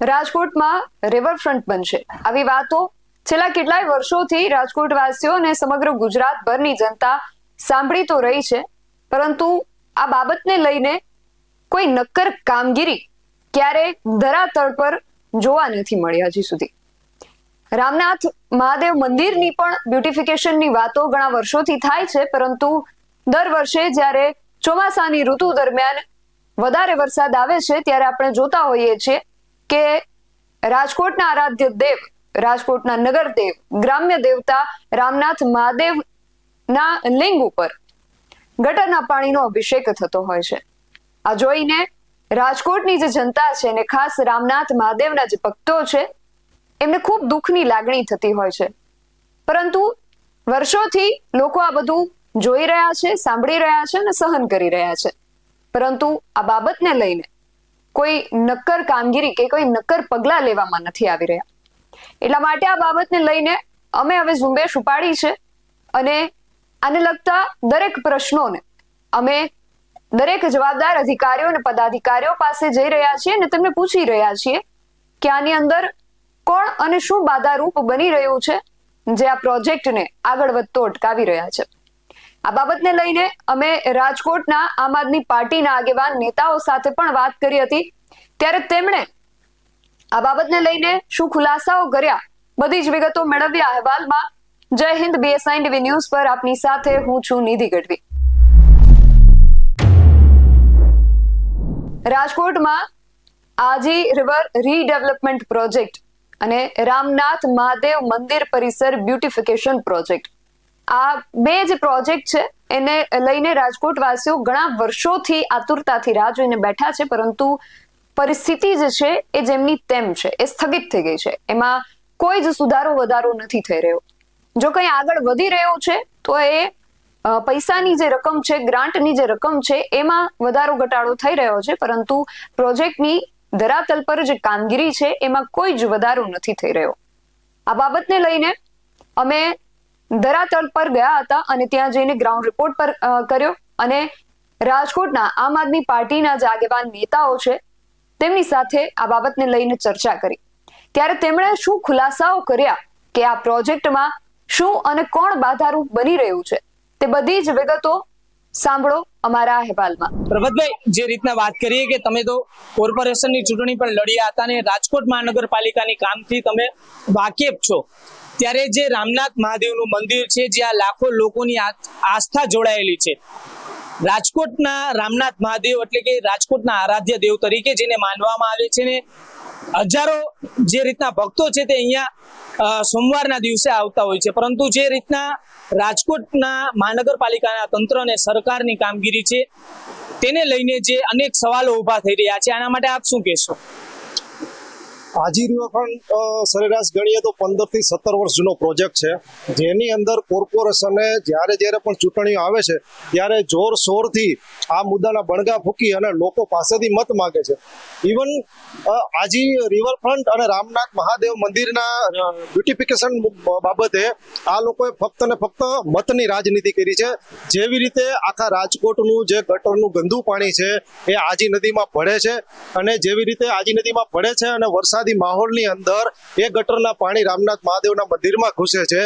રાજકોટમાં રિવરફ્રન્ટ બનશે. આવી વાતો છેલ્લા કેટલાય વર્ષોથી રાજકોટવાસીઓ અને સમગ્ર ગુજરાતભરની જનતા સાંભળી તો રહી છે, પરંતુ આ બાબતને લઈને કોઈ નક્કર કામગીરી ક્યારે ધરાતળ પર જોવા નથી મળી હજી સુધી. રામનાથ મહાદેવ મંદિરની પણ બ્યુટિફિકેશનની વાતો ઘણા વર્ષોથી થાય છે, પરંતુ દર વર્ષે જ્યારે ચોમાસાની ઋતુ દરમિયાન વધારે વરસાદ આવે છે, ત્યારે આપણે જોતા હોઈએ છીએ કે રાજકોટના આરાધ્ય દેવ, રાજકોટના નગર દેવ ગ્રામ્ય દેવતા રામનાથ મહાદેવના લિંગ ઉપર ગટરના પાણીનો અભિષેક થતો હોય છે. આ જોઈને રાજકોટની જે જનતા છે અને ખાસ રામનાથ મહાદેવના જે ભક્તો છે, એમને ખૂબ દુઃખની લાગણી થતી હોય છે. પરંતુ વર્ષોથી લોકો આ બધું જોઈ રહ્યા છે, સાંભળી રહ્યા છે અને સહન કરી રહ્યા છે. પરંતુ આ બાબતને લઈને કોઈ નક્કર કામગીરી કે કોઈ નક્કર પગલા લેવામાં નથી આવી રહ્યા. એટલા માટે આ બાબતને લઈને અમે હવે ઝુંબેશ ઉપાડી છે અને આને લગતા દરેક પ્રશ્નોને અમે દરેક જવાબદાર અધિકારીઓ અને પદાધિકારીઓ પાસે જઈ રહ્યા છીએ અને તેમને પૂછી રહ્યા છીએ કે આની અંદર કોણ અને શું બાધારૂપ બની રહ્યું છે, જે આ પ્રોજેક્ટને આગળ વધતો અટકાવી રહ્યા છે. આ બાબતને લઈને અમે રાજકોટના આમ આદમી પાર્ટીના આગેવાન નેતાઓ સાથે પણ વાત કરી હતી. ત્યારે તેમણે આ બાબતને લઈને શું ખુલાસાઓ કર્યા? બધી જ વિગતો મેળવ્યા અહેવાલમાં. જય હિન્દ, બીએસઆઈ ટીવી ન્યૂઝ પર આપની સાથે હું છું નિધિ ગઢવી. રાજકોટમાં આજી રિવર રીડેવલપમેન્ટ પ્રોજેક્ટ અને રામનાથ મહાદેવ મંદિર પરિસર બ્યુટિફિકેશન પ્રોજેક્ટ આ બે જે પ્રોજેક્ટ છે, એને લઈને રાજકોટ વાસીઓ ઘણા વર્ષોથી આતુરતાથી રાહ જોઈને બેઠા છે, પરંતુ પરિસ્થિતિ જે છે, એ જેમની તેમ છે, એ સ્થગિત થઈ ગઈ છે. એમાં કોઈ જ સુધારો, વધારો નથી થઈ રહ્યો. જો કંઈ આગળ વધી રહ્યો છે, તો એ પૈસાની જે રકમ છે, ગ્રાન્ટની જે રકમ છે, એમાં વધારો, ઘટાડો થઈ રહ્યો છે, પરંતુ પ્રોજેક્ટની ધરાતલ પર જે કામગીરી છે, એમાં કોઈ જ વધારો નથી થઈ રહ્યો. આ બાબતને લઈને અમે ધરાતળ પર ગયા હતા અને ત્યાં જઈને ગ્રાઉન્ડ રિપોર્ટ પર કર્યો અને રાજકોટના આમ આદમી પાર્ટીના જે નેતાઓ છે, તેમની સાથે આ બાબતને લઈને ચર્ચા કરી. ત્યારે તેમણે શું ખુલાસાઓ કર્યા કે આ પ્રોજેક્ટમાં શું અને કોણ બાધારૂપ બની રહ્યું છે, તે બધી જ વિગતો સાંભળો અમારા અહેવાલમાં. પ્રભતભાઈ, જે રીતના વાત કરીએ કે તમે તો કોર્પોરેશનની ચૂંટણી પણ લડ્યા હતા અને રાજકોટ મહાનગરપાલિકાની કામથી તમે વાકેફ છો. ત્યારે જે રામનાથ મહાદેવનું મંદિર છે જ્યાં લાખો લોકોની આસ્થા જોડાયેલી છે. રાજકોટના રામનાથ મહાદેવ એટલે કે રાજકોટના આરાધ્ય દેવ તરીકે જેને માનવામાં આવે છે ને, હજારો જે રીતના ભક્તો છે તે અહીંયા સોમવારના દિવસે આવતા હોય છે. પરંતુ જે રીતના રાજકોટના મહાનગરપાલિકાના તંત્ર અને સરકારની કામગીરી છે, તેને લઈને જે અનેક સવાલો ઊભા થઈ રહ્યા છે. આના માટે આપ શું કહેશો? આજી રિવરફ્રન્ટ સરેરાશ ગણીએ તો પંદરથી સત્તર વર્ષ જૂનો પ્રોજેક્ટ છે. જેની અંદર કોર્પોરેશને જ્યારે જ્યારે પણ ચૂંટણીઓ આવે છે, ત્યારે જોર શોરથી આ મુદ્દાના બણગા ફૂકી અને લોકો પાસેથી મત માગે છે. ઇવન આજી રિવરફ્રન્ટ અને રામનાથ મહાદેવ મંદિરના બ્યુટિફિકેશન બાબતે આ લોકોએ ફક્ત ને ફક્ત મતની રાજનીતિ કરી છે. જેવી રીતે આખા રાજકોટનું જે ગટરનું ગંદુ પાણી છે, એ આજી નદીમાં ભળે છે અને જેવી રીતે આજી નદીમાં ભળે છે અને વરસાદી માહોલની અંદર એ ગટરના પાણી રામનાથ મહાદેવના મંદિરમાં ઘૂસે છે.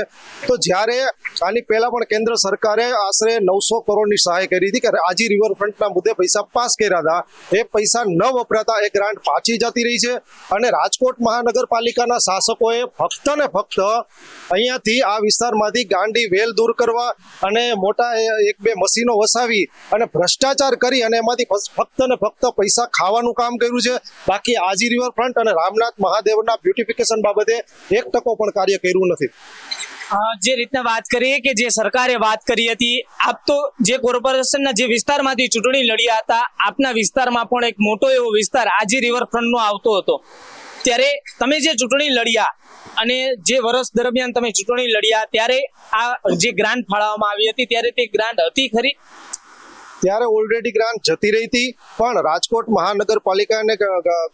તો જ્યારે આની પહેલા પણ કેન્દ્ર સરકારે આશરે નવસો કરોડની સહાય કરી હતી કે આજી રિવરફ્રન્ટના મુદ્દે પૈસા પાસ કર્યા હતા. એ પૈસા ન વપરાતા એ ગ્રાન્ટ પાછી જતી રહી છે અને રાજકોટ મહાનગરપાલિકાના શાસકોએ ફક્ત ને ફક્ત અહીંયાથી આ વિસ્તારમાંથી ગાંડી વેલ દૂર કરવા અને મોટા એક બે મશીનો વસાવી અને ભ્રષ્ટાચાર કરી અને એમાંથી ફક્ત ને ફક્ત પૈસા ખાવાનું કામ કર્યું છે. બાકી આજી રિવરફ્રન્ટ અને રામનાથ મહાદેવના બ્યુટિફિકેશન બાબતે એક ટકો પણ કાર્ય કર્યું નથી. જે રીતના વાત કરીએ કે જે સરકારે વાત કરી હતી, આપ તો જે કોર્પોરેશનના જે વિસ્તારમાંથી ચૂંટણી લડ્યા હતા, આપના વિસ્તારમાં પણ એક મોટો એવો વિસ્તાર આજી રિવરફ્રન્ટનો આવતો હતો. ત્યારે તમે જે ચૂંટણી લડ્યા અને જે વર્ષ દરમિયાન તમે ચૂંટણી લડ્યા, ત્યારે આ જે ગ્રાન્ટ ફાળવવામાં આવી હતી, ત્યારે તે ગ્રાન્ટ હતી ખરી? ત્યારે ઓલરેડી ગ્રાન્ટ જતી રહી હતી. પણ રાજકોટ મહાનગરપાલિકા અને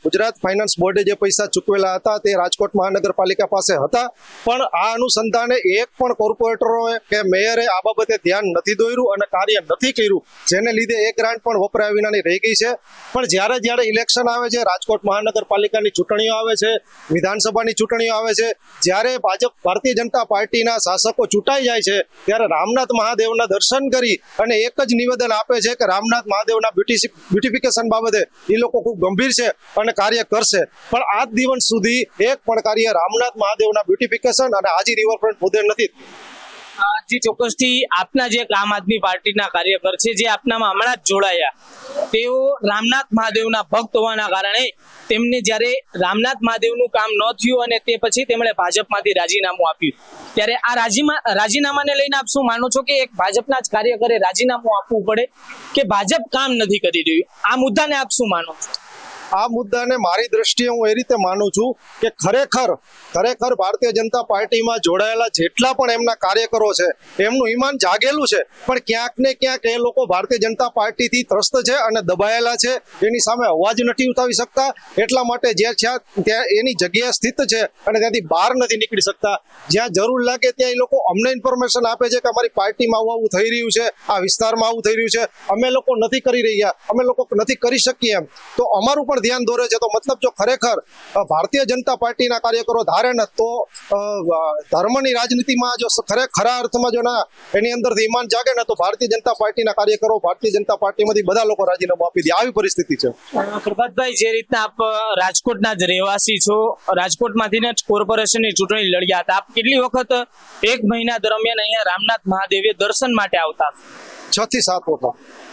ગુજરાત ફાઇનાન્સ બોર્ડે જે પૈસા ચૂકવેલા હતા તે રાજકોટ મહાનગરપાલિકા પાસે હતા. પણ આ અનુસંધાને એક પણ કોર્પોરેટરોએ કે મેયરે આ બાબતે ધ્યાન નથી દોર્યું અને કાર્ય નથી કર્યું. જેને લીધે એ ગ્રાન્ટ પણ વપરાય વિનાની રહી ગઈ છે. પણ જ્યારે જ્યારે ઇલેક્શન આવે છે, રાજકોટ મહાનગરપાલિકાની ચૂંટણીઓ આવે છે, વિધાનસભાની ચૂંટણીઓ આવે છે, જ્યારે ભાજપ ભારતીય જનતા પાર્ટીના શાસકો ચૂંટાઈ જાય છે, ત્યારે રામનાથ મહાદેવના દર્શન કરી અને એક જ નિવેદન આપે છે કે રામનાથ મહાદેવના બ્યુટી બ્યુટિફિકેશન બાબતે એ લોકો ખૂબ ગંભીર છે અને કાર્ય કરશે. પણ આજ દિવસ સુધી એક પણ કાર્ય રામનાથ મહાદેવના બ્યુટિફિકેશન અને હાજી રિવરફ્રન્ટ મુદ્દે નથી. જી ચોક્કસથી આપના જે આમ આદમી પાર્ટીના કાર્યકર છે, જે આપનામાં હમણાં જ જોડાયા. તેઓ રામનાથ મહાદેવના ભક્ત હોવાના કારણે તેમને જ્યારે રામનાથ મહાદેવનું કામ ન થયું અને તે પછી તેમણે ભાજપમાંથી રાજીનામું આપ્યું. ત્યારે આ રાજીમાં, રાજીનામાને લઈને આપ શું માનો છો કે એક ભાજપના જ કાર્યકરે રાજીનામું આપવું પડે? કે ભાજપ કામ નથી કરી રહ્યું? આ મુદ્દાને આપ શું માનો છો? આ મુદ્દાને મારી દ્રષ્ટિએ હું એ રીતે માનું છું કે ખરેખર ખરેખર ભારતીય જનતા પાર્ટીમાં જોડાયેલા જેટલા પણ એમના કાર્યકરો છે, એમનું ઈમાન જાગેલું છે, પણ ક્યાંક ને ક્યાંક એ લોકો ભારતીય જનતા પાર્ટીથી ત્રસ્ત છે અને દબાયેલા છે, એની સામે અવાજ નથી ઉઠાવી શકતા, એટલા માટે જે છે એની જગ્યા સ્થિત છે અને ત્યાંથી બહાર નથી નીકળી શકતા. જ્યાં જરૂર લાગે ત્યાં એ લોકો અમને ઇન્ફોર્મેશન આપે છે કે અમારી પાર્ટીમાં આવું આવું થઈ રહ્યું છે, આ વિસ્તારમાં આવું થઈ રહ્યું છે. અમે લોકો નથી કરી રહ્યા, અમે લોકો નથી કરી શકીએ એમ. તો અમારું પણ ધ્યાન દોરે છે. તો મતલબ જો ખરેખર ભારતીય જનતા પાર્ટીના કાર્યકરો ધારે ને તો ધર્મની રાજનીતિમાં જો ખરે ખરા અર્થમાં જો ના એની અંદરથી ઈમાન જાગે ને તો ભારતીય જનતા પાર્ટીના કાર્યકરો ભારતીય જનતા પાર્ટીમાંથી બધા લોકો રાજીનામું આપી દે. આવી પરિસ્થિતિ છે. પ્રભાતભાઈ જે રીતના આપ રાજકોટના જ રહેવાસી છો રાજકોટમાંથી ને કોર્પોરેશનની ચૂંટણી લડ્યા હતા. આપ કેટલી વખત એક મહિના દરમિયાન અહીંયા રામનાથ મહાદેવે દર્શન માટે આવતા? છ થી સાત વખત.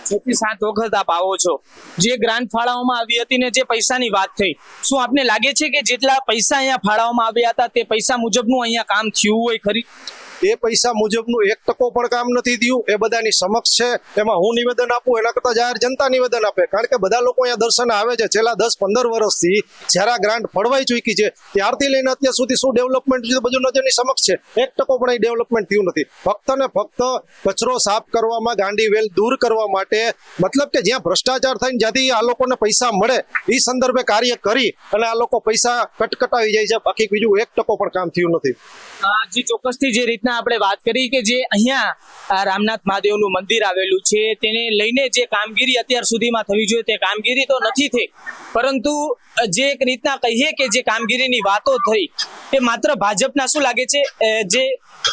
છ સાત વખત આપ આવો છો. જે ગ્રાન્ટ ફાળવવામાં આવી હતી ને જે પૈસાની વાત થઈ, શું આપને લાગે છે કે જેટલા પૈસા અહીંયા ફાળવવામાં આવ્યા હતા, તે પૈસા મુજબનું અહીંયા કામ થયું હોય ખરી? એ પૈસા મુજબનું એક ટકો પણ કામ નથી થયું. એ બધાની સમક્ષ છે. એમાં હું નિવેદન આપું, એના કરતા જાહેર જનતા નિવેદન આપે. કારણ કે બધા લોકો અહીંયા દર્શન આવે છે. છેલ્લા દસ, પંદર વર્ષથી જ્યારે ગ્રાન્ટ ફળવાઈ ચૂકી છે, ત્યારથી લઈને અત્યાર સુધી શું ડેવલપમેન્ટ છે બધું નજરની સમક્ષ છે. એક ટકો પણ એ ડેવલપમેન્ટ થયું નથી. ફક્ત ને ફક્ત કચરો સાફ કરવામાં, ગાંડી વેલ દૂર કરવા માટે, મતલબ કે જ્યાં ભ્રષ્ટાચાર થઈને જ્યાંથી આ લોકોને પૈસા મળે એ સંદર્ભે કાર્ય કરી અને આ લોકો પૈસા કટકટાવી જાય છે. બાકી બીજું એક ટકો પણ કામ થયું નથી. જી ચોક્કસથી જે રીતના આપણે વાત કરી કે જે અહીંયા રામનાથ મહાદેવનું મંદિર આવેલું છે, તેને લઈને જે કામગીરી અત્યાર સુધીમાં થવી જોઈએ તે કામગીરી તો નથી થઈ, પરંતુ જે એક રીતના કહીએ કે જે કામગીરીની વાતો થઈ તે માત્ર ભાજપના શું લાગે છે? જે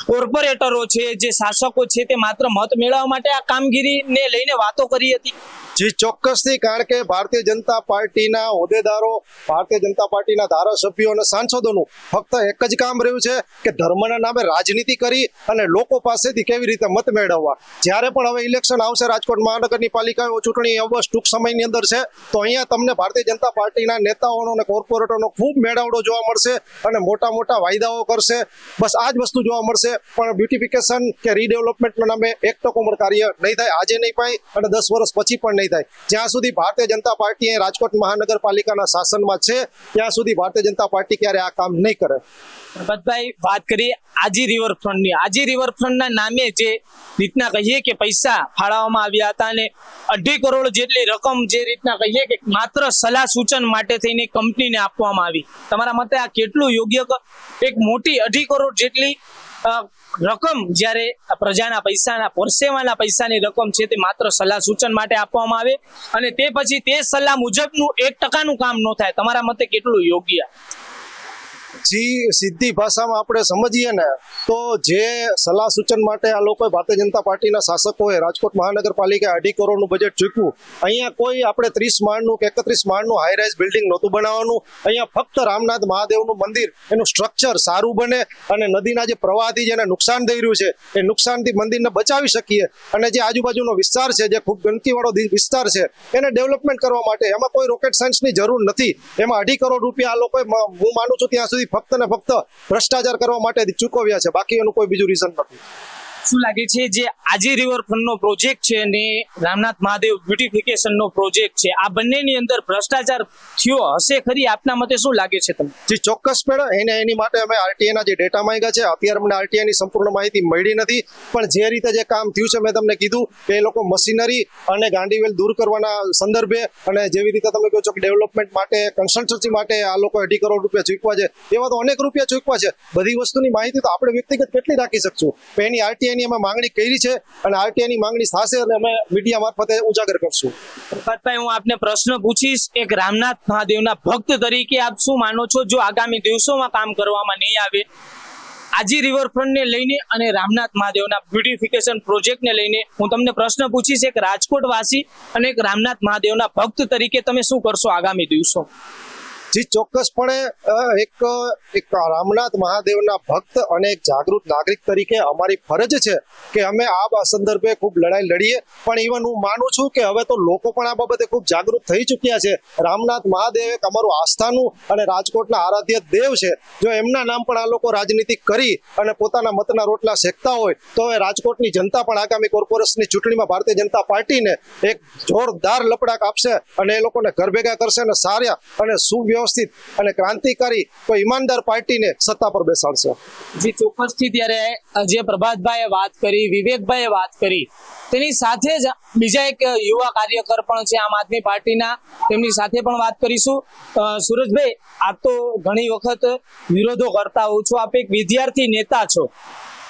કોર્પોરેટરો છે, જે શાસકો છે, તે માત્ર મત મેળવવા માટે આ કામગીરીને લઈને વાતો કરી હતી? જી, ચોક્કસથી, કારણ કે ભારતીય જનતા પાર્ટીના હોદ્દેદારો, ભારતીય જનતા પાર્ટીના ધારાસભ્યો અને સાંસદોનું ફક્ત એક જ કામ રહ્યું છે કે ધર્મના નામે રાજનીતિ કરી અને લોકો પાસેથી કેવી રીતે મત મેળવવા. જ્યારે પણ હવે ઇલેક્શન આવશે રાજકોટ મહાનગરની પાલિકાઓ ચૂંટણી બસ ટૂંક સમયની અંદર છે, તો અહીંયા તમને ભારતીય જનતા પાર્ટીના નેતાઓનો અને કોર્પોરેટરનો ખૂબ મેળાવડો જોવા મળશે અને મોટા મોટા વાયદાઓ કરશે. બસ આ જ વસ્તુ જોવા મળશે. પણ બ્યુટિફિકેશન કે રીડેવલપમેન્ટના નામે એક ટકો કાર્ય નહીં થાય. આજે નહીં પાય અને દસ વર્ષ પછી પણ નહીં થાય. જ્યાં સુધી ભારતીય જનતા પાર્ટી રાજકોટ મહાનગરપાલિકાના શાસનમાં છે, ત્યાં સુધી ભારતીય જનતા પાર્ટી ક્યારે આ કામ નહીં કરે. પ્રભાતભાઈ, વાત કરી આજી રિવરફ્રન્ટની આજી રિવરફ્રન્ટના નામે જે રીતના કહીએ કે પૈસા ફાળવવામાં આવ્યા હતા અને અઢી કરોડ જેટલી રકમ જે રીતના કહીએ કે માત્ર સલાહ સૂચન માટે થઈને કંપનીને આપવામાં આવી. તમારા મતે આ કેટલું યોગ્ય એક મોટી અઢી કરોડ જેટલી રકમ જ્યારે પ્રજાના પૈસાના, પરસેવાના પૈસાની રકમ છે તે માત્ર સલાહ સૂચન માટે આપવામાં આવે અને તે પછી તે સલાહ મુજબનું એક ટકાનું કામ ન થાય. તમારા મતે કેટલું યોગ્ય? જી, સીધી ભાષામાં આપણે સમજીએ ને, તો જે સલાહ સૂચન માટે આ લોકોએ ભારતીય જનતા પાર્ટીના શાસકોએ રાજકોટ મહાનગરપાલિકા અઢી કરોડનું બજેટ ચૂક્યું અહીંયા કોઈ આપણે ત્રીસ માળનું કે એકત્રીસ માળનું હાઈ રાઇઝ બિલ્ડિંગ નહોતું બનાવવાનું. અહીંયા ફક્ત રામનાથ મહાદેવનું મંદિર, એનું સ્ટ્રક્ચર સારું બને અને નદીના જે પ્રવાહથી જેને નુકસાન થઈ રહ્યું છે, એ નુકસાનથી મંદિરને બચાવી શકીએ. અને જે આજુબાજુનો વિસ્તાર છે, જે ખૂબ ગંદકીવાળો વિસ્તાર છે, એને ડેવલપમેન્ટ કરવા માટે એમાં કોઈ રોકેટ સાયન્સની જરૂર નથી. એમાં અઢી કરોડ રૂપિયા આ લોકોએ હું માનું છું ત્યાં સુધી ફક્ત ને ફક્ત ભ્રષ્ટાચાર કરવા માટે ચૂકવ્યા છે. બાકી એનું કોઈ બીજું રીઝન નથી. શું લાગે છે જે આજે રિવરફ્રન્ટ નો પ્રોજેક્ટ છે અને રામનાથ મહાદેવ બ્યુટિફિકેશન નો પ્રોજેક્ટ છે. આ બંનેની અંદર ભ્રષ્ટાચાર થયો હશે ખરી? આપના મતે શું લાગે છે તમને? જે, ચોક્કસ મેડમ. એને એની માટે અમે આરટીઆઈ ના જે ડેટા માંગ્યા છે, અત્યારે મને આરટીઆઈ ની સંપૂર્ણ માહિતી મળી નથી. પણ જે રીતે જે કામ થયું છે, મેં તમને કીધું કે એ લોકો મશીનરી અને ગાંડીવેલ દૂર કરવાના સંદર્ભે અને જેવી રીતે તમે કહો છો કે ડેવલપમેન્ટ માટે કન્સલ્ટન્સી માટે આ લોકો અઢી કરોડ રૂપિયા ચૂકવા છે. એવા તો અનેક રૂપિયા ચૂકવા છે. બધી વસ્તુની માહિતી તો આપણે વ્યક્તિગત કેટલી રાખી શકશું? એની આરટીઆઈ ની અમે માંગણી કરી છે અને આરટીઆઈની માંગણી થશે અને અમે મીડિયા મારફતે ઉજાગર કરશું. પ્રભાતભાઈ હું આપને પ્રશ્ન પૂછીશ એક રામનાથ મહાદેવના ભક્ત તરીકે આપ શું માનો છો? જો આગામી દિવસોમાં કામ કરવામાં નહીં આવે, આજી રિવરફ્રન્ટને લઈને અને રામનાથ મહાદેવના બ્યુટિફિકેશન પ્રોજેક્ટને લઈને હું તમને પ્રશ્ન પૂછીશ, એક રાજકોટ વાસી અને એક રામનાથ મહાદેવના ભક્ત તરીકે તમે શું કરશો આગામી દિવસો? જી, ચોક્કસપણે એક એક રામનાથ મહાદેવના ભક્ત અને એક જાગૃત નાગરિક તરીકે અમારી ફરજ છે કે અમે આ સંદર્ભે ખૂબ લડાઈ લડીએ. પણ ઇવન હું માનું છું કે હવે તો લોકો પણ આ બાબતે ખૂબ જાગૃત થઈ ચૂક્યા છે. રામનાથ મહાદેવ એક અમારું આસ્થાનું અને રાજકોટના આરાધ્ય દેવ છે. જો એમના નામ પણ આ લોકો રાજનીતિ કરી અને પોતાના મતના રોટલા શેકતા હોય, તો હવે રાજકોટની જનતા પણ આગામી કોર્પોરેશનની ચૂંટણીમાં ભારતીય જનતા પાર્ટીને એક જોરદાર લપડાક આપશે અને એ લોકોને ઘર ભેગા કરશે અને સારા અને સુવ્યવસ્થિત અને ક્રાંતિકારી કોઈ ઈમાનદાર પાર્ટીને સત્તા પર બેસાડશે. જે, ચોક્કસથી ત્યારે જે પ્રભાતભાઈએ વાત કરી, વિવેકભાઈએ વાત કરી, તેની સાથે જ બીજા એક યુવા કાર્યકર પણ છે આમ આદમી પાર્ટીના, તેમની સાથે પણ વાત કરીશું. સુરજભાઈ આપ તો ઘણી વખત વિરોધો કરતા હોવ છો. આપ એક વિદ્યાર્થી નેતા છો.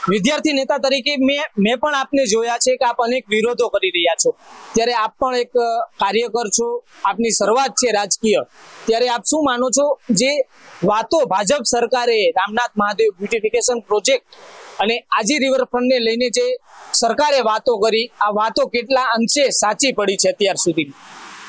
વિદ્યાર્થી નેતા તરીકે મેં પણ આપને જોયા છે કે આપ અનેક વિરોધો કરી રહ્યા છો. ત્યારે આપ પણ એક કાર્યકર છો. આપની શરૂઆત છે રાજકીય. ત્યારે આપ શું માનો છો? જે વાતો ભાજપ સરકારે, રામનાથ મહાદેવ બ્યુટિફિકેશન પ્રોજેક્ટ અને આજી રિવરફ્રન્ટને લઈને જે સરકારે વાતો કરી, આ વાતો કેટલા અંશે સાચી પડી છે અત્યાર સુધી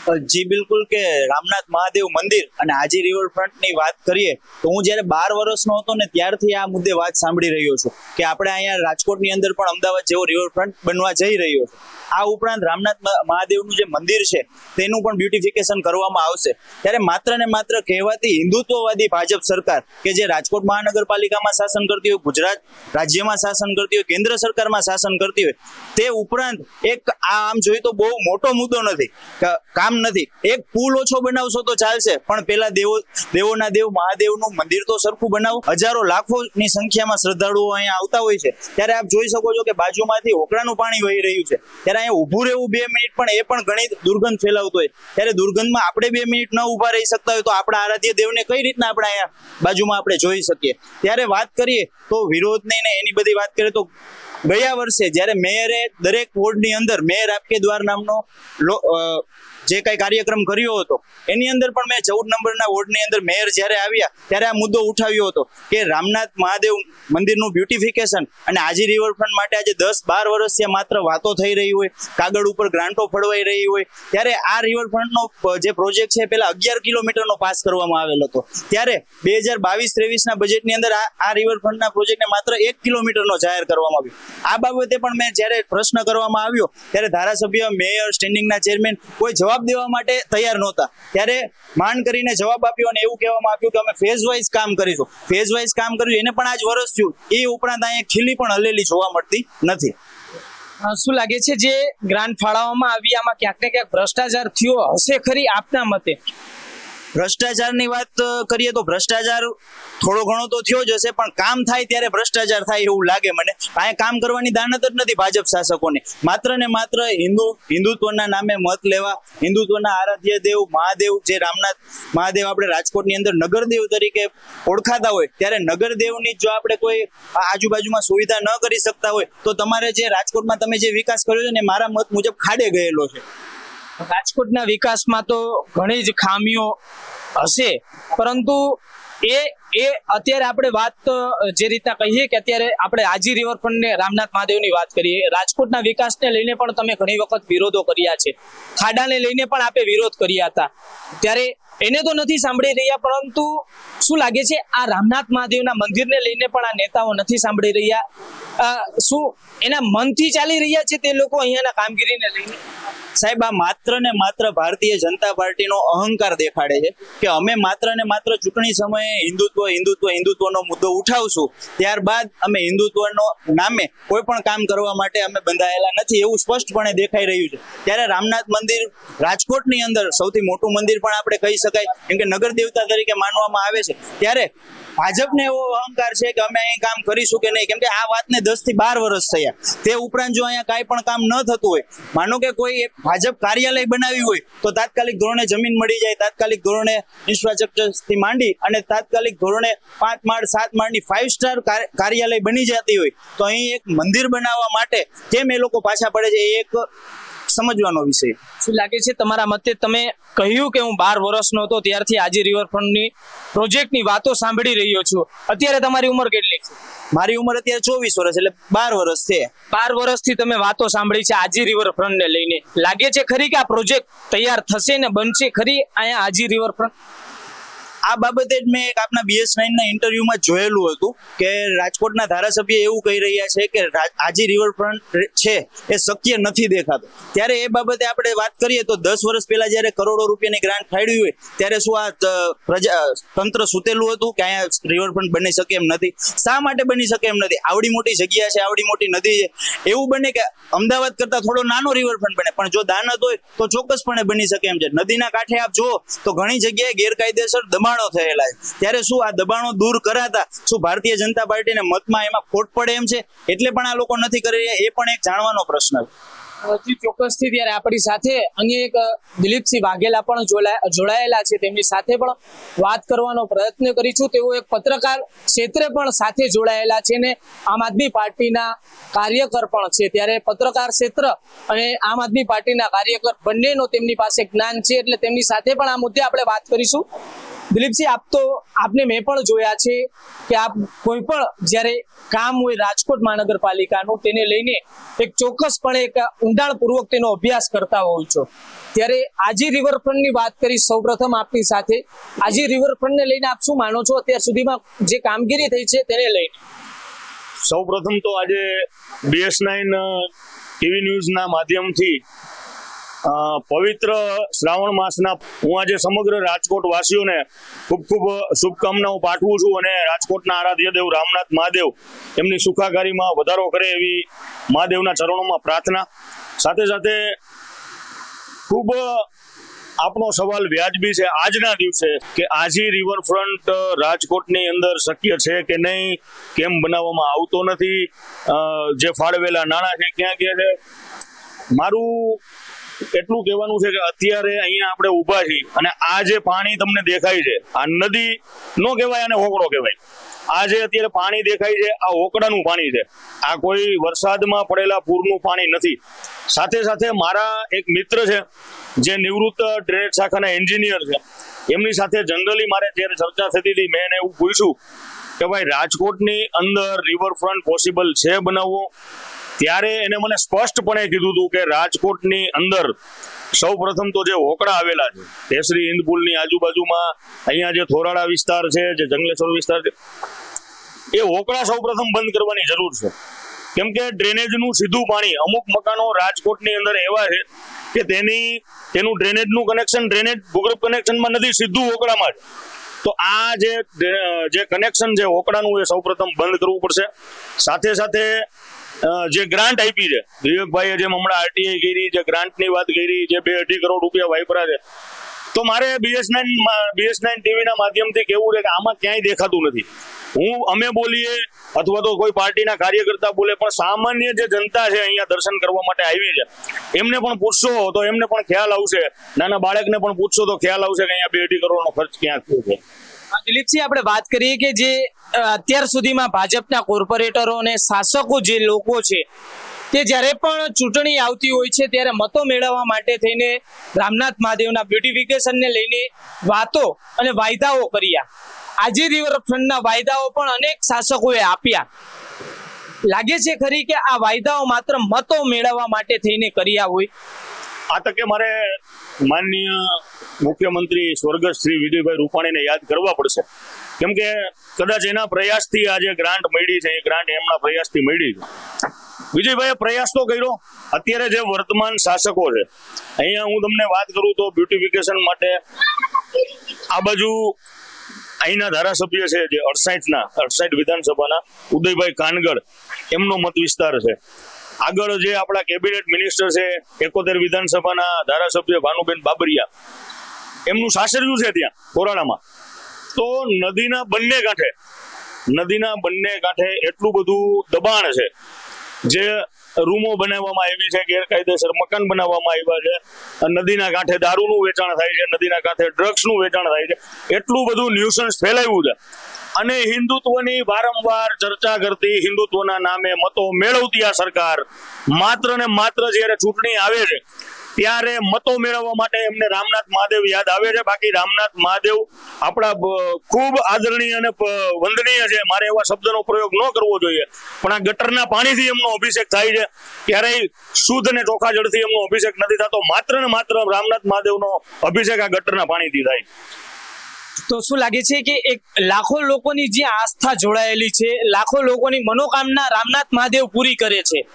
જી બિલકુલ કે રામનાથ મહાદેવ મંદિર અને આજી રિવરફ્રન્ટની વાત કરીએ, તો હું જ્યારે બાર વર્ષનો હતો ને ત્યારથી આ મુદ્દે વાત સાંભળી રહ્યો છું કે આપણે અહીંયા રાજકોટની અંદર પણ અમદાવાદ જેવો રિવરફ્રન્ટ બનવા જઈ રહ્યો છે. આ ઉપરાંત રામનાથ મહાદેવનું જે મંદિર છે, તેનું પણ બ્યુટિફિકેશન કરવામાં આવશે. ત્યારે માત્ર ને માત્ર કહેવાતી હિન્દુત્વવાદી ભાજપ સરકાર કે જે રાજકોટ મહાનગરપાલિકામાં શાસન કરતી હોય, ગુજરાત રાજ્યમાં શાસન કરતી હોય, કેન્દ્ર સરકારમાં શાસન કરતી હોય, તે ઉપરાંત એક આ આમ જોઈએ તો બહુ મોટો મુદ્દો નથી. ક- કામ નથી. એક પુલ ઓછો બનાવશો તો ચાલશે, પણ પેલા દેવો, દેવોના દેવ, મહાદેવનું મંદિર તો સરખું બનાવો. હજારો લાખોની સંખ્યામાં શ્રદ્ધાળુઓ અહીંયા આવતા હોય છે. ત્યારે આપ જોઈ શકો છો કે બાજુમાંથી ઓકળાનું પાણી વહી રહ્યું છે. ત્યારે અહીંયા ઊભું રહેવું બે મિનિટ, પણ એ પણ ઘણી દુર્ગંધ ફેલાવતો હોય. ત્યારે દુર્ગંધમાં આપણે બે મિનિટ ન ઊભા રહી શકતા હોય તો આપણા આરાધ્ય દેવને કઈ રીતના આપણે અહીંયા બાજુમાં આપણે જોઈ શકીએ? ત્યારે વાત કરીએ તો વિરોધની ને એની બધી વાત કરીએ તો ગયા વર્ષે જ્યારે મેયરે દરેક વોર્ડની અંદર, મેયર આપકે દ્વાર નામનો જે કઈ કાર્યક્રમ કર્યો હતો, એની અંદર પણ મેં ચૌદ નંબરના વોર્ડની અંદર મેયર જ્યારે આવ્યા, ત્યારે આ મુદ્દો ઉઠાવ્યો હતો કે રામનાથ મહાદેવ મંદિરનું બ્યુટિફિકેશન અને આજી રિવરફ્રન્ટ માટે આજે દસ બાર વર્ષથી ત્યાં માત્ર વાતો થઈ રહી હોય, કાગળ ઉપર ગ્રાન્ટો ફળવાઈ રહી હોય, ત્યારે આ રિવરફ્રન્ટનો જે પ્રોજેક્ટ છે પેલા અગિયાર કિલોમીટરનો પાસ કરવામાં આવેલો હતો. ત્યારે બે હજાર બાવીસ ત્રેવીસના બજેટની અંદર આ આ રિવરફ્રન્ટના પ્રોજેક્ટને માત્ર એક કિલોમીટરનો જાહેર કરવામાં આવ્યો. આ બાબતે પણ મેં જ્યારે પ્રશ્ન કરવામાં આવ્યો, ત્યારે ધારાસભ્ય, મેયર સ્ટેન્ડિંગના ચેરમેન કોઈ જવાબ દેવા માટે તૈયાર નહોતા. ત્યારે માંડ કરીને જવાબ આપ્યો અને એવું કહેવામાં આવ્યું કે અમે ફેઝ વાઇઝ કામ કરીશું. ફેઝ વાઇઝ કામ કર્યું. એને પણ આજ વર્ષ થયું. એ ઉપરાંત અહીંયા ખીલી પણ હલેલી જોવા મળતી નથી. શું લાગે છે જે ગ્રાન્ટ ફાળવવામાં આવી? આમાં ક્યાંક ને ક્યાંક ભ્રષ્ટાચાર થયો હશે ખરી આપના મતે? ભ્રષ્ટાચારની વાત કરીએ તો ભ્રષ્ટાચાર થોડો ઘણો તો થયો જ હશે, પણ કામ થાય ત્યારે ભ્રષ્ટાચાર થાય એવું લાગે મને. અહીંયા કામ કરવાની દાનત જ નથી ભાજપ શાસકોને. માત્ર ને માત્ર હિન્દુ, હિન્દુત્વના નામે મત લેવા, હિન્દુત્વના આરાધ્ય દેવ, મહાદેવ, જે રામનાથ મહાદેવ આપણે રાજકોટની અંદર નગરદેવ તરીકે ઓળખાતા હોય, ત્યારે નગરદેવની જો આપણે કોઈ આજુબાજુમાં સુવિધા ન કરી શકતા હોય, તો તમારે જે રાજકોટમાં તમે જે વિકાસ કર્યો છે ને મારા મત મુજબ ખાડે ગયેલો છે. રાજકોટના વિકાસમાં તો ઘણી જ ખામીઓ હશે, પરંતુ એ એ અત્યારે આપણે વાત, જે રીતના કહીએ કે અત્યારે આપણે આજી રિવરફ્રન્ટ ને રામનાથ મહાદેવની વાત કરીએ, રાજકોટના વિકાસને લઈને પણ તમે ઘણી વખત વિરોધો કર્યા છે. ખાડાને લઈને પણ આપે વિરોધ કર્યા હતા. ત્યારે એને તો નથી સાંભળી રહ્યા, પરંતુ શું લાગે છે આ રામનાથ મહાદેવના મંદિરને લઈને પણ આ નેતાઓ નથી સાંભળી રહ્યા? શું એના મનથી ચાલી રહ્યા છે તે લોકો અહીંયાના કામગીરીને લઈને? સાહેબ, આ માત્ર ને માત્ર ભારતીય જનતા પાર્ટીનો અહંકાર દેખાડે છે કે અમે માત્ર ને માત્ર ચૂંટણી સમયે હિન્દુત્વ હિન્દુત્વ, હિન્દુત્વનો મુદ્દો ઉઠાવશું. ત્યારબાદ અમે હિન્દુત્વનો નામે કોઈ પણ કામ કરવા માટે અમે બંધાયેલા નથી એવું સ્પષ્ટપણે દેખાઈ રહ્યું છે. ત્યારે રામનાથ મંદિર રાજકોટની અંદર સૌથી મોટું મંદિર પણ આપણે કહી શકાય. કેમ કે નગર દેવતા તરીકે માનવામાં આવે છે. ત્યારે ભાજપને એવો અહંકાર છે કે અમે અહીં કામ કરીશું કે નહીં? કેમ કે આ વાતને દસથી બાર વર્ષ થયા. તે ઉપરાંત જો અહીંયા કાંઈ પણ કામ ન થતું હોય, માનો કે કોઈ ભાજપ કાર્યાલય બનાવ્યું હોય, તો તાત્કાલિક ધોરણે જમીન મળી જાય, તાત્કાલિક ધોરણે ઇન્ફ્રાસ્ટ્રક્ચરથી માંડી અને તાત્કાલિક ધોરણે પાંચ માળ, સાત માળની ફાઇવ સ્ટાર કાર્યાલય બની જતી હોય, તો અહીં એક મંદિર બનાવવા માટે કેમ એ લોકો પાછા પડે છે? એ એક સમજવાનો વિષય. શું લાગે છે તમારા મતે તમે કહ્યું કે હું બાર વર્ષનો હતો ત્યારથી આજે રિવરફ્રન્ટની પ્રોજેક્ટની વાતો સાંભળી રહ્યો છું. અત્યારે તમારી ઉંમર કેટલી છે? મારી ઉંમર અત્યારે ચોવીસ વર્ષ એટલે બાર વર્ષ છે. બાર વર્ષથી તમે વાતો સાંભળી છે આજી રિવરફ્રન્ટને લઈને. લાગે છે ખરી કે આ પ્રોજેક્ટ તૈયાર થશે ને બનશે ખરી અહીંયા આજી રિવરફ્રન્ટ? આ બાબતે જ મેં એક આપના બીએસ નાઇન ના ઇન્ટરવ્યુમાં જોયેલું હતું કે રાજકોટના ધારાસભ્ય એવું કહી રહ્યા છે કે આજી રિવરફ્રન્ટ છે એ શક્ય નથી દેખાતો. ત્યારે એ બાબતે આપણે વાત કરીએ તો દસ વર્ષ પહેલા જ્યારે કરોડો રૂપિયાની ગ્રાન્ટ ફાળવી હોય, ત્યારે શું આ પ્રજા, તંત્ર સૂતેલું હતું કે અહીંયા રિવરફ્રન્ટ બની શકે એમ નથી? શા માટે બની શકે એમ નથી? આવડી મોટી જગ્યા છે, આવડી મોટી નદી છે. એવું બને કે અમદાવાદ કરતા થોડો નાનો રિવરફ્રન્ટ બને, પણ જો દાનત હોય તો ચોક્કસપણે બની શકે એમ છે. નદીના કાંઠે આપ જુઓ તો ઘણી જગ્યાએ ગેરકાયદેસર દબાણો થયેલા છે. ત્યારે શું આ દબાણો દૂર કરાતા? શું ભારતીય જનતા પાર્ટીને મતમાં એમાં ખોટ પડે એમ છે? એટલે પણ આ લોકો નથી કરી રહ્યા, એ પણ એક જાણવાનો પ્રશ્ન છે. હજી ચોક્કસથી ત્યારે આપણી સાથે અન્ય એક દિલીપસિંહ વાઘેલા પણ જોડાયેલા છે. તેમની સાથે પણ વાત કરવાનો પ્રયત્ન કરીશું. તેઓ એક પત્રકાર ક્ષેત્રે પણ સાથે જોડાયેલા છે ને આમ આદમી પાર્ટીના કાર્યકર પણ છે. ત્યારે પત્રકાર ક્ષેત્ર અને આમ આદમી પાર્ટીના કાર્યકર બંનેનો તેમની પાસે જ્ઞાન છે. એટલે તેમની સાથે પણ આ મુદ્દે આપણે વાત કરીશું. દિલીપસિંહ, આપ તો, આપને મેં પણ જોયા છે કે આપ કોઈ પણ જ્યારે કામ હોય રાજકોટ મહાનગરપાલિકાનું, તેને લઈને એક ચોક્કસપણે એક ઊંડાણપૂર્વક તેનો અભ્યાસ કરતા હોવ છો. ત્યારે આજે રિવરફ્રન્ટની વાત કરી સૌપ્રથમ આપની સાથે. આજે રિવરફ્રન્ટને લઈને આપ શું માનો છો? અત્યાર સુધીમાં જે કામગીરી થઈ છે તેને લઈને. સૌપ્રથમ તો આજે બીએસ ટીવી ન્યૂઝના માધ્યમથી પવિત્ર શ્રાવણ માસના હું આજે સમગ્ર રાજકોટ વાસીઓને ખૂબ ખૂબ શુભકામનાઓ પાઠવું છું અને રાજકોટના આરાધ્ય દેવ રામનાથ મહાદેવ એમની સુખાકારીમાં વધારો કરે એવી મહાદેવના ચરણોમાં પ્રાર્થના. સાથે સાથે ખૂબ આપણો સવાલ વ્યાજબી છે. આજના દિવસે કે આજી રિવરફ્રન્ટ રાજકોટની અંદર શક્ય છે કે નહીં? કેમ બનાવવામાં આવતો નથી? જે ફાળવેલા નાણાં છે, ક્યાં ગયા છે? મારું એટલું કહેવાનું છે કે અત્યારે અહીંયા આપણે ઊભા છીએ અને આ જે પાણી તમને દેખાય છે, આ નદી નો કહેવાય અને હોકડો કહેવાય. આ જે અત્યારે પાણી દેખાય છે, આ હોકડાનું પાણી છે. આ કોઈ વરસાદમાં પડેલા પૂરનું પાણી નથી. સાથે સાથે મારા એક મિત્ર છે, જે નિવૃત્ત ડ્રેનેજ શાખાના એન્જિનિયર છે, એમની સાથે જનરલી મારે જ્યારે ચર્ચા થતી હતી. મેં એને એવું પૂછ્યું કે ભાઈ, રાજકોટની અંદર રિવરફ્રન્ટ પોસિબલ છે બનાવવો? ત્યારે એને મને સ્પષ્ટપણે કીધું હતું કે રાજકોટની અંદર સૌ પ્રથમ તો જે હોકડા આવેલા છે કેસરી હિન્દ પુલની આજુબાજુમાં અહીંયા જે થોરાળા વિસ્તાર છે, જે જંગલેશ્વર વિસ્તાર છે, એ હોકડા સૌ પ્રથમ બંધ કરવાની જરૂર છે. કેમ કે ડ્રેનેજનું સીધું પાણી, અમુક મકાનો રાજકોટની અંદર એવા છે કે તેની, તેનું ડ્રેનેજનું કનેક્શન, ડ્રેનેજ, ભૂગર્ભ કનેક્શનમાં નથી, સીધું હોકડામાં જ. તો આ જે જે કનેક્શન છે ઓકડાનું એ સૌપ્રથમ બંધ કરવું પડશે. સાથે સાથે જે ગ્રાન્ટ આપી છે. વિવેકભાઈએ જેમ હમણાં આરટીઆઈ કરી, જે ગ્રાન્ટની વાત કરી, જે બે અઢી કરોડ રૂપિયા વાપરા છે. તો મારે બીએસ નાઇન બીએસ નાઇન ટીવીના માધ્યમથી કેવું છે કે આમાં ક્યાંય દેખાતું નથી. હું, અમે બોલીએ અથવા તો કોઈ પાર્ટીના કાર્યકર્તા બોલે, પણ સામાન્ય જે જનતા છે અહીંયા દર્શન કરવા માટે આવી છે. એમને પણ પૂછશો તો એમને પણ ખ્યાલ આવશે. નાના બાળકને પણ પૂછશો તો ખ્યાલ આવશે કે અહીંયા બે અઢી કરોડનો ખર્ચ ક્યાં થયો છે. દિલીપસિંહ, આપણે વાત કરીએ કે જે અત્યાર સુધીમાં ભાજપના કોર્પોરેટરો અને શાસકો જે લોકો છે, તે જ્યારે પણ ચૂંટણી આવતી હોય છે, ત્યારે મતો મેળવવા માટે થઈને રામનાથ મહાદેવના બ્યુટિફિકેશનને લઈને વાતો અને વાયદાઓ કર્યા. આજે રિવરફ્રન્ટના વાયદાઓ પણ અનેક શાસકોએ આપ્યા. લાગે છે ખરી કે આ વાયદાઓ માત્ર મતો મેળવવા માટે થઈને કર્યા હોય? આ તકે મારે માનનીય મુખ્યમંત્રી સ્વર્ગસ્થ શ્રી વિજયભાઈ રૂપાણીને યાદ કરવા પડશે. કેમ કે કદાચ એના પ્રયાસથી આ જે ગ્રાન્ટ મળી છે, એ ગ્રાન્ટ એમના પ્રયાસથી મળી છે. વિજયભાઈએ પ્રયાસ તો કર્યો. અત્યારે જે વર્તમાન શાસકો છે, અહીંયા હું તમને વાત કરું તો બ્યુટિફિકેશન માટે આ બાજુ અહીંના ધારાસભ્ય છે જે અડસાઠના, અડસાઠ વિધાનસભાના ઉદયભાઈ કાનગડ એમનો મત વિસ્તાર છે. આગળ જે આપણા કેબિનેટ મિનિસ્ટર છે, એકોતેર વિધાનસભાના ધારાસભ્ય ભાનુબેન બાબરિયા, એમનું સાસરિયું છે ત્યાં, કોરાણામાં. તો નદીના બંને કાંઠે, નદીના બંને કાંઠે એટલું બધું દબાણ છે, જે રૂમો બનાવવામાં આવી છે, ગેરકાયદેસર મકાન બનાવવામાં આવ્યા છે નદીના કાંઠે દારૂનું વેચાણ થાય છે, નદીના કાંઠે ડ્રગ્સનું વેચાણ થાય છે, એટલું બધું ન્યુસન્સ ફેલાયું છે. અને હિન્દુત્વની વારંવાર ચર્ચા કરતી હિન્દુત્વના નામે મતો મેળવતી આ સરકાર માત્ર ને માત્ર જ્યારે ચૂંટણી આવે છે, ત્યારે મતો મેળવવા માટે એમને રામનાથ મહાદેવ યાદ આવે છે. બાકી રામનાથ મહાદેવ આપણા ખૂબ આદરણીય અને વંદનીય છે. મારે એવા શબ્દનો પ્રયોગ ન કરવો જોઈએ. પણ આ ગટરના પાણીથી એમનો અભિષેક થાય છે. ક્યારેય શુદ્ધ અને ચોખા જળથી એમનો અભિષેક નથી થતો. માત્ર ને માત્ર રામનાથ મહાદેવનો અભિષેક આ ગટરના પાણીથી થાય. તો શું લાગે છે કે એક લાખો લોકોની જે આસ્થા જોડાયેલી છે, લાખો લોકોની મનોકામના રામનાથ મહાદેવ પૂરી કરે છે?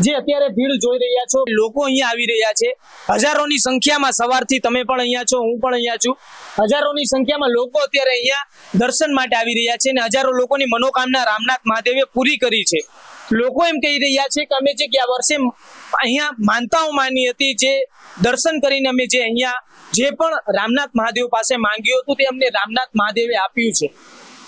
જે અત્યારે ભીડ જોઈ રહ્યા છો, લોકો અહીંયા આવી રહ્યા છે. હજારોની સંખ્યામાં સવારથી તમે પણ અહીંયા છો, હું પણ અહીંયા છું. હજારોની સંખ્યામાં લોકો અત્યારે અહીંયા દર્શન માટે આવી રહ્યા છે અને હજારો લોકોની મનોકામના રામનાથ મહાદેવે પૂરી કરી છે. લોકો એમ કહી રહ્યા છે કે અમે જે ગયા વર્ષે અહીંયા માનતાઓ માની હતી, જે દર્શન કરીને અમે જે અહીંયા જે પણ રામનાથ મહાદેવ પાસે માંગ્યું હતું, તે અમને રામનાથ મહાદેવે આપ્યું છે.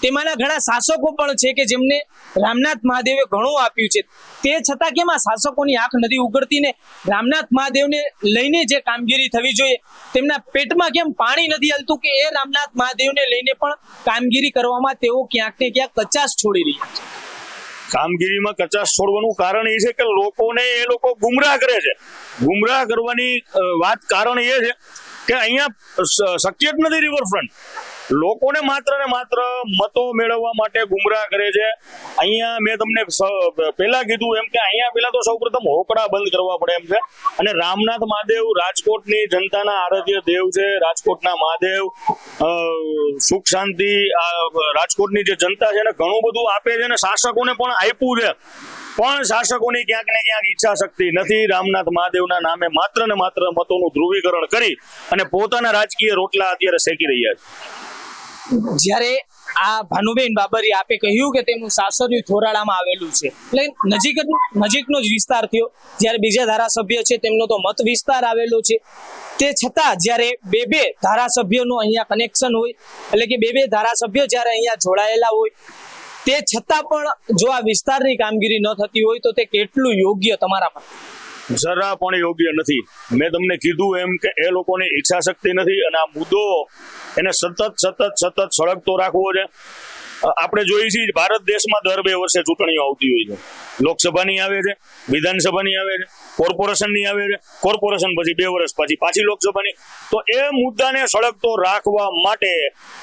તેમાંના ઘણા શાસકો પણ છે કે જેમને રામનાથ મહાદેવે ઘણું આપ્યું છે. તે છતાં કેમ આ શાસકોની આંખ નથી ઉગડતી ને રામનાથ મહાદેવને લઈને જે કામગીરી થવી જોઈએ, તેમના પેટમાં કેમ પાણી નથી હલતું કે એ રામનાથ મહાદેવને લઈને પણ કામગીરી કરવામાં તેઓ ક્યાંક ને ક્યાંક કચાશ છોડી રહ્યા છે. કામગીરીમાં કચાશ છોડવાનું કારણ એ છે કે લોકોને એ લોકો ગુમરાહ કરે છે. ગુમરાહ કરવાની વાત કારણ એ છે કે અહીંયા શક્ય જ નથી રિવરફ્રન્ટ લોકોને માત્ર ને માત્ર મતો મેળવવા માટે ગુમરાહ કરે છે. અહીંયા મેં તમને પેલા કીધું એમ કે અહીંયા પેલા તો સૌપ્રથમ હોકડા બંધ કરવા પડે એમ છે. અને રામનાથ મહાદેવ રાજકોટની જનતાના આરાધ્ય દેવ છે. રાજકોટના મહાદેવ સુખ શાંતિ રાજકોટની જે જનતા છે એને ઘણું બધું આપે છે અને શાસકોને પણ આપ્યું છે. પણ શાસકોની ક્યાંક ને ક્યાંક ઈચ્છા શક્તિ નથી. રામનાથ મહાદેવના નામે માત્ર ને માત્ર મતોનું ધ્રુવીકરણ કરી અને પોતાના રાજકીય રોટલા અત્યારે શેકી રહ્યા છે. જ્યારે આ ભાનુબેન બાબરી આપે કહ્યું કે તેમનું સાસરિયું થોરાળામાં આવેલું છે. એટલે નજીક નજીકનો જ વિસ્તાર થયો. જ્યારે બીજા ધારાસભ્ય છે, તેમનો તો મત વિસ્તાર આવેલો છે. તે છતાં જ્યારે બે બે ધારાસભ્યોનું અહીંયા કનેક્શન હોય, એટલે કે બે બે ધારાસભ્યો જ્યારે અહીંયા જોડાયેલા હોય, તે છતાં પણ જો આ વિસ્તારની કામગીરી ન થતી હોય તો તે કેટલું યોગ્ય તમારા માટે જરા પણ યોગ્ય નથી. મેં તમને કીધું એમ કે એ લોકોની ઈચ્છા શક્તિ નથી અને આ મુદ્દો એને સતત સતત સતત સળગતો રાખવો છે. આપણે જોઈએ છીએ ભારત દેશમાં દર બે વર્ષે ચૂંટણીઓ આવતી હોય છે. લોકસભાની આવે છે, વિધાનસભાની આવે છે, કોર્પોરેશનની આવે છે. કોર્પોરેશન પછી બે વર્ષ પછી પાછી લોકસભાની. તો એ મુદ્દાને સળગતો રાખવા માટે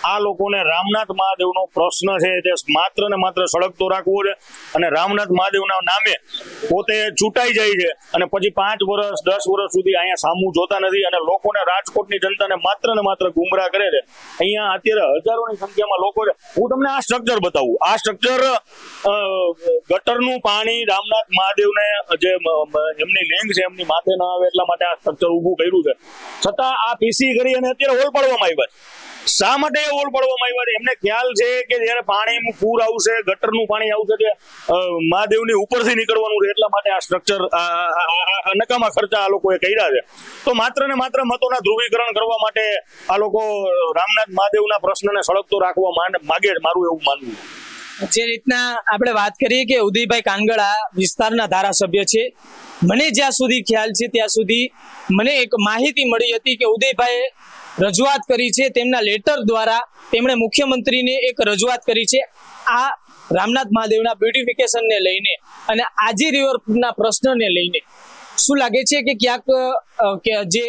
આ લોકોને રામનાથ મહાદેવનો પ્રશ્ન છે તે માત્ર ને માત્ર સળગતો રાખવો છે. અને રામનાથ મહાદેવના નામે પોતે ચૂંટાઈ જાય છે. અને પછી પાંચ વર્ષ, દસ વર્ષ સુધી અહીંયા સામું જોતા નથી અને લોકોને રાજકોટની જનતાને માત્ર ને માત્ર ગુમરાહ કરે છે. અહીંયા અત્યારે હજારોની સંખ્યામાં લોકો છે. હું તમને આ સ્ટ્રક્ચર બતાવું. આ સ્ટ્રક્ચર ગટરનું પાણી રામનાથ મહાદેવને જે એમની લેંગ છે, એમની માથે ન આવે એટલા માટે આ સ્ટ્રક્ચર ઊભું કર્યું છે. છતાં આ પીસી કરી અને અત્યારે હોલ પાડવામાં આવ્યા છે. શા માટે ઓળ પડવામાં આવ્યા એમને ખ્યાલ છે કે જ્યારે પાણીનું પૂર આવશે, ગટરનું પાણી આવશે, કે મહાદેવની ઉપરથી નીકળવાનું છે, એટલા માટે આ સ્ટ્રક્ચર નકામા ખર્ચા આ લોકોએ કર્યા છે. તો માત્ર ને માત્ર મતોના ધ્રુવીકરણ કરવા માટે આ લોકો રામનાથ મહાદેવના પ્રશ્નને સળગતો રાખવા માગે મારું એવું માનવું. જે રીતના આપણે વાત કરીએ કે ઉદયભાઈ કાંગડ વિસ્તારના ધારાસભ્ય છે, મને જ્યાં સુધી ખ્યાલ છે ત્યાં સુધી મને એક માહિતી મળી હતી કે ઉદયભાઈએ રજૂઆત કરી છે. તેમના લેટર દ્વારા તેમણે મુખ્યમંત્રીને એક રજૂઆત કરી છે. આ રામનાથ મહાદેવના બ્યુટિફિકેશનને લઈને અને આજી રિવરના પ્રશ્નને લઈને. શું લાગે છે કે ક્યાંક જે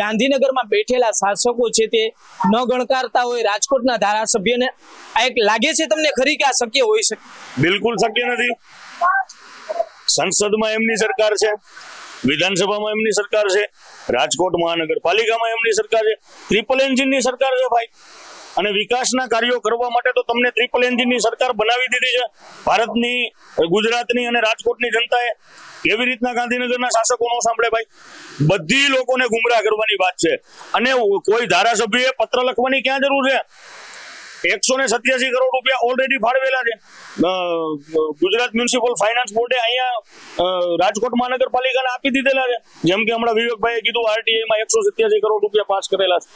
ગાંધીનગરમાં બેઠેલા શાસકો છે તે ન ગણકારતા હોય રાજકોટના ધારાસભ્યને? આ એક લાગે છે તમને ખરી કે આ શક્ય હોઈ શકે? બિલકુલ શક્ય નથી. સંસદમાં એમની સરકાર છે. વિધાનસભામાં એમની સરકાર છે, રાજકોટ મહાનગરપાલિકામાં એમની સરકાર છે ટ્રિપલ એન્જિનની સરકાર છે ભાઈ. અને વિકાસના કાર્યો કરવા માટે તો તમને ટ્રિપલ એન્જિનની સરકાર બનાવી દીધી છે. ભારતની, ગુજરાતની અને રાજકોટની જનતાએ કેવી રીતના ગાંધીનગરના શાસકો નો સાંભળે ભાઈ? બધી લોકોને ગુમરાહ કરવાની વાત છે. અને કોઈ ધારાસભ્યએ પત્ર લખવાની ક્યાં જરૂર છે? એકસો ને સત્યાસી કરોડ રૂપિયા ઓલરેડી ફાળવેલા છે. ગુજરાત મ્યુનિસિપલ ફાઇનાન્સ બોર્ડે અહીંયા રાજકોટ મહાનગરપાલિકાને આપી દીધેલા છે. જેમ કે હમણાં વિવેકભાઈએ કીધું આરટીઆઈમાં એકસો સત્યાસી કરોડ રૂપિયા પાસ કરેલા છે.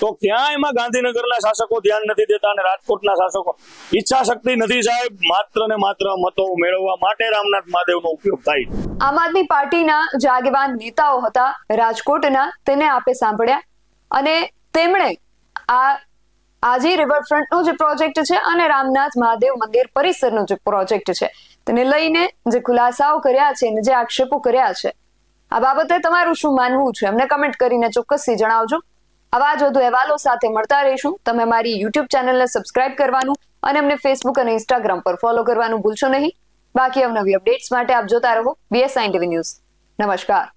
તો ક્યાં એમાં ગાંધીનગરના શાસકો ધ્યાન નથી દેતા અને રાજકોટના શાસકો? ઈચ્છા શક્તિ નથી સાહેબ, માત્ર ને માત્ર મતો મેળવવા માટે રામનાથ મહાદેવનો ઉપયોગ થાય. આમ આદમી પાર્ટીના જે આગેવાન નેતાઓ હતા, રાજકોટના, તેને આપે સાંભળ્યા. અને તેમણે આ આજી રિવરફ્રન્ટનો જે પ્રોજેક્ટ છે અને રામનાથ મહાદેવ મંદિર પરિસરનો જે પ્રોજેક્ટ છે, તેને લઈને જે ખુલાસાઓ કર્યા છે અને જે આક્ષેપો કર્યા છે, આ બાબતે તમારું શું માનવું છે? અમને કમેન્ટ કરીને ચોક્કસથી જણાવજો. આવા જ વધુ અહેવાલો સાથે મળતા રહીશું. તમે મારી યુટ્યુબ ચેનલને સબસ્ક્રાઇબ કરવાનું અને અમને ફેસબુક અને ઇન્સ્ટાગ્રામ પર ફોલો કરવાનું ભૂલશો નહીં. બાકી અવનવી અપડેટ્સ માટે આપ જોતા રહો બીએસઆઈ ટીવી ન્યૂઝ નમસ્કાર.